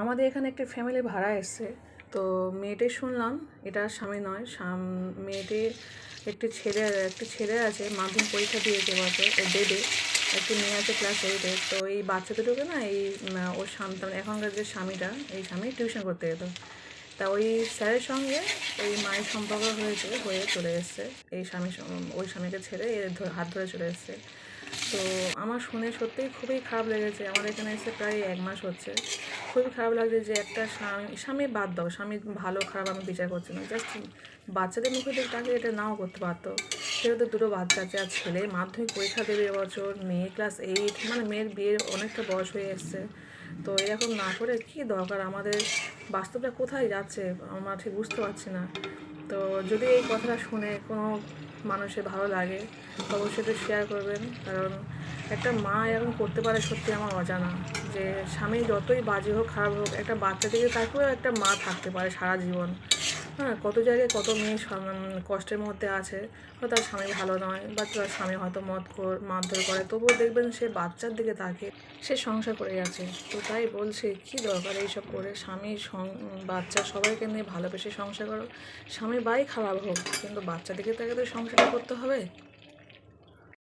আমাদের এখানে একটা ফ্যামিলি ভাড়া এসছে। তো মেয়েটে শুনলাম, এটা স্বামী নয়, স্বাম- মেয়েটির একটি ছেলে একটি ছেলে আছে, মাধ্যমিক পরীক্ষা দিয়েছে বছর ও দেবে, একটি মেয়ে আছে ক্লাস এইটে তো এই বাচ্চা দুটোকে না এই ওর সন্তান, এখনকার যে স্বামীটা, এই স্বামী টিউশন করতে যেত। তা ওই স্যারের সঙ্গে ওই মায়ের সম্পর্ক হয়েছে, হয়ে চলে এসছে। এই স্বামী, ওই স্বামীকে ছেড়ে হাত ধরে চলে এসছে। তো আমার শুনে সত্যিই খুবই খারাপ লেগেছে। আমার এখানে এসে প্রায় এক মাস হচ্ছে। খুবই খারাপ লাগছে যে একটা স্বামী স্বামী বাদ দাও। স্বামী ভালো, খারাপ আমি বিচার করছি না। জাস্ট বাচ্চাদের মুখে দিয়ে তাকে এটা নাও করতে পারতো। সেহেতু দুটো বাচ্চা আছে, আর ছেলে, মাধ্যমিক পরীক্ষা দেবে এবছর, মেয়ে ক্লাস এইট মানে মেয়ের বিয়ের অনেকটা বয়স হয়ে এসছে। তো এরকম না করে কী দরকার? আমাদের বাস্তবটা কোথায় যাচ্ছে? আমরা ঠিক বুঝতে পারছি না। তো যদি এই কথাটা শুনে কোনো মানুষের ভালো লাগে অবশ্যই একটু শেয়ার করবেন। কারণ একটা মা এরকম করতে পারে সত্যি আমার অজানা যে স্বামী যতই বাজে হোক, খারাপ হোক, একটা বাচ্চা থেকে তারপরেও একটা মা থাকতে পারে সারা জীবন। হ্যাঁ কত জায়গায় কত মেয়ে কষ্টের মধ্যে আছে, বা তার স্বামী ভালো নয়, বা তার স্বামী হয়তো মদ মারধর করে, তবুও দেখবেন সে বাচ্চার দিকে তাকে, সে সংসার করে যাচ্ছে। তো তাই বলছে, কি দরকার এইসব করে? স্বামী বাচ্চা সবাইকে নিয়ে ভালোবেসে সংসার করো। স্বামী বাই খারাপ হোক, কিন্তু বাচ্চাদেরকে তাকে তো সংসার করতে হবে।